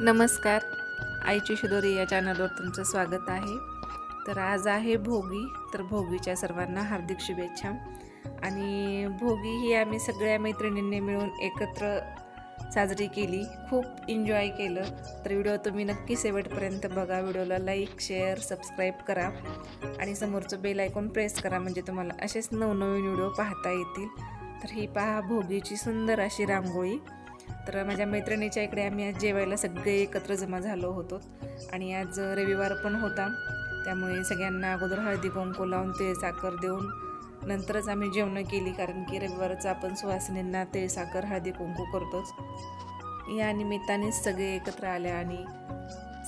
नमस्कार. आईची शिदोरी या चॅनलवर तुमचं स्वागत आहे. तर आज आहे भोगी. तर भोगीच्या सर्वांना हार्दिक शुभेच्छा. आणि भोगी ही आम्ही सगळ्या मैत्रिणींनी मिळून एकत्र साजरी केली. खूप एन्जॉय केलं. तर व्हिडिओ तुम्ही नक्की शेवटपर्यंत बघा. व्हिडिओला लाईक शेअर सबस्क्राईब करा. आणि समोरचं बेल आयकॉन प्रेस करा. म्हणजे तुम्हाला असेच नवनवीन व्हिडिओ पाहता येतील. तर ही पहा भोगीची सुंदर अशी रांगोळी. तर माझ्या मैत्रिणीच्या इकडे आम्ही आज जेवायला सगळे एकत्र जमा झालो होतो आणि आज रविवार पण होता. त्यामुळे सगळ्यांना अगोदर हळदी कुंकू लावून ते साखर देऊन नंतरच आम्ही जेवणं केली कारण की रविवारचं आपण सुवासिनींना तेळ साखर हळदी कुंकू करतोच. या निमित्तानेच सगळे एकत्र आले आणि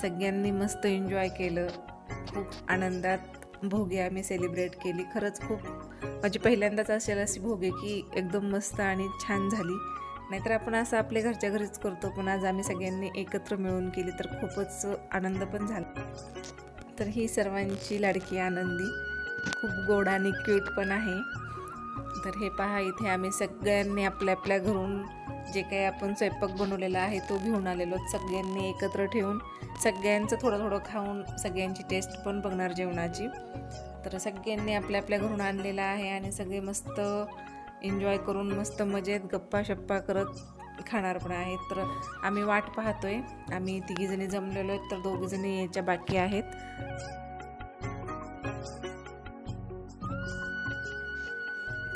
सगळ्यांनी मस्त एन्जॉय केलं. खूप आनंदात भोगे आम्ही सेलिब्रेट केली. खरंच खूप माझी पहिल्यांदाच असेल अशी भोगे की एकदम मस्त आणि छान झाली. नाहीतर आपण असं आपल्या घरच्या घरीच करतो. पण आज आम्ही सगळ्यांनी एकत्र मिळून केली तर खूपच आनंद पण झाला. तर ही सर्वांची लाडकी आनंदी खूप गोड आणि क्यूट पण आहे. तर हे पहा इथे आम्ही सगळ्यांनी आपल्या आपल्या घरून जे काही आपण स्वयंपाक बनवलेला आहे तो घेऊन आलेलो सगळ्यांनी एकत्र ठेवून सगळ्यांचं थोडं थोडं खाऊन सगळ्यांची टेस्ट पण बघणार जेवणाची. तर सगळ्यांनी आपल्या आपल्या घरून आणलेला आहे आणि सगळे मस्त एन्जॉय करून मस्त मजेत गप्पा शप्पा करत खाणार पण आहेत. तर आम्ही वाट पाहतोय. आम्ही तिघीजणी जमलेलो आहेत तर दोघीजणी यायच्या बाकी आहेत.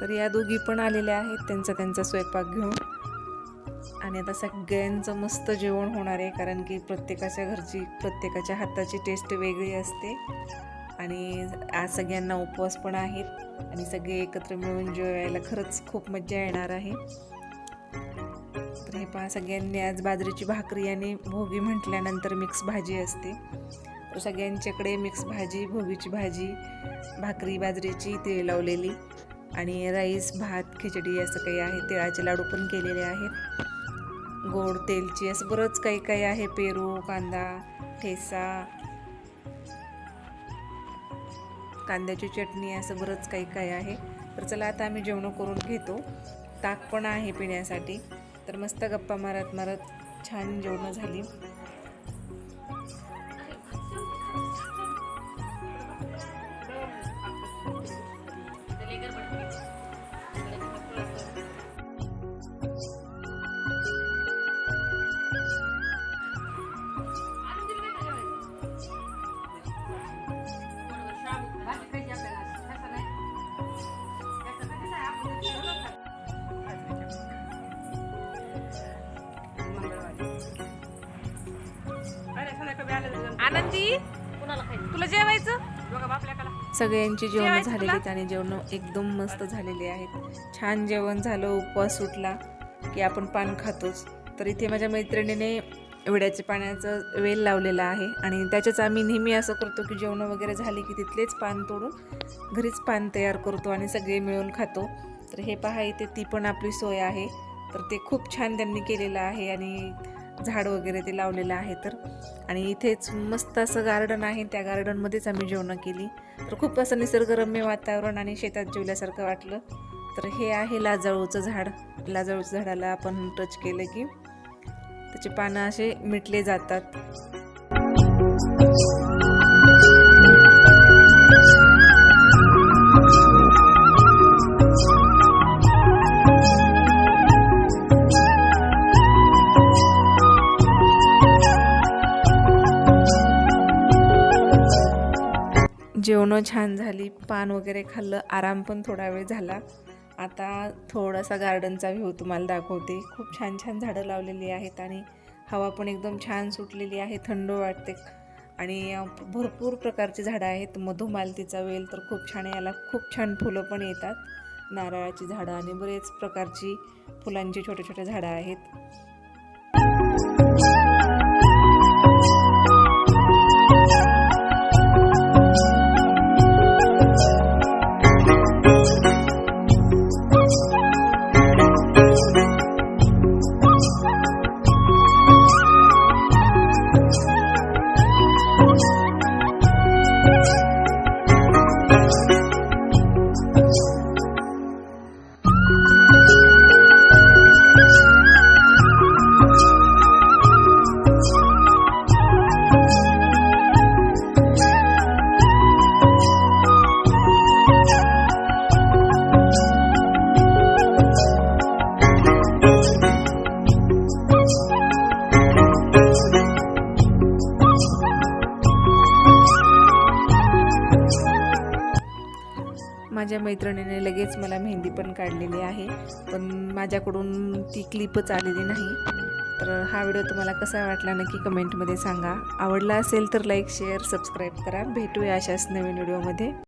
तर या दोघी पण आलेल्या आहेत त्यांचा त्यांचा स्वयंपाक घेऊन. आणि आता सगळ्यांचं मस्त जेवण होणार आहे कारण की प्रत्येकाच्या घरची प्रत्येकाच्या हाताची टेस्ट वेगळी असते. आणि आज सगळ्यांना उपवास पण आहेत आणि सगळे एकत्र मिळून जेवायला खरंच खूप मज्जा येणार आहे. तर हे पहा सगळ्यांनी आज बाजरीची भाकरी आणि भोगी म्हटल्यानंतर मिक्स भाजी असते. तर सगळ्यांच्याकडे मिक्स भाजी भोगीची भाजी भाकरी बाजरीची तीळ लावलेली आणि राईस भात खिचडी असं काही आहे. तिळाचे लाडू पण केलेले आहेत. गोड तेलची असं बरंच काही काही आहे. पेरू कांदा ठेसा कांद्याची चटणी असं बरंच काही काही आहे. तर चला आता आम्ही जेवणं करून घेतो. ताक पण आहे पिण्यासाठी. तर मस्त गप्पा मारत मारत छान जेवणं झाली. आनंदी? तुला जेवायचं? सगळ्यांची जेवण झालेली आणि जेवण एकदम मस्त झालेली आहेत. छान जेवण झालं उपवास सुटला की आपण पान खातोच. तर इथे माझ्या मैत्रिणीने विड्याच्या पाण्याचं वेल लावलेला आहे आणि त्याच्याच आम्ही नेहमी असं करतो की जेवण वगैरे झाली की तिथलेच पान तोडून घरीच पान तयार करतो आणि सगळे मिळून खातो. तर हे पहा इथे ती पण आपली सोय आहे. तर ते खूप छान त्यांनी केलेलं आहे आणि झाड वगैरे ते लावलेलं आहे तर. आणि इथेच मस्त असं गार्डन आहे. त्या गार्डनमध्येच आम्ही जेवणं केली. तर खूप असं निसर्गरम्य वातावरण आणि शेतात जेवल्यासारखं वाटलं. तर हे आहे लाजाळूचं झाड. लाजाळूच्या झाडाला आपण टच केलं की त्याचे पानं असे मिटले जातात. जेवणं छान झाली पान वगैरे खाल्लं आराम पण थोडा वेळ झाला. आता थोडासा गार्डनचा व्ह्यू तुम्हाला दाखवते. खूप छान छान झाडं लावलेली आहेत आणि हवा पण एकदम छान सुटलेली आहे थंड वाटते. आणि भरपूर प्रकारची झाडं आहेत. मधुमालतीचा वेल तर खूप छान याला खूप छान फुलं पण येतात. नारळाची झाडं आणि बरेच प्रकारची फुलांची छोटे छोटे झाडं आहेत. मैत्रिणीने लगेच मला मेहंदी पण काढलेली आहे पण माझ्याकडून ती क्लिपच आलेली नाही. तर हा व्हिडिओ तुम्हाला कसा वाटला नक्की कमेंटमध्ये सांगा. आवडला असेल तर लाईक शेअर सबस्क्राईब करा. भेटूया अशाच नवीन व्हिडिओमध्ये.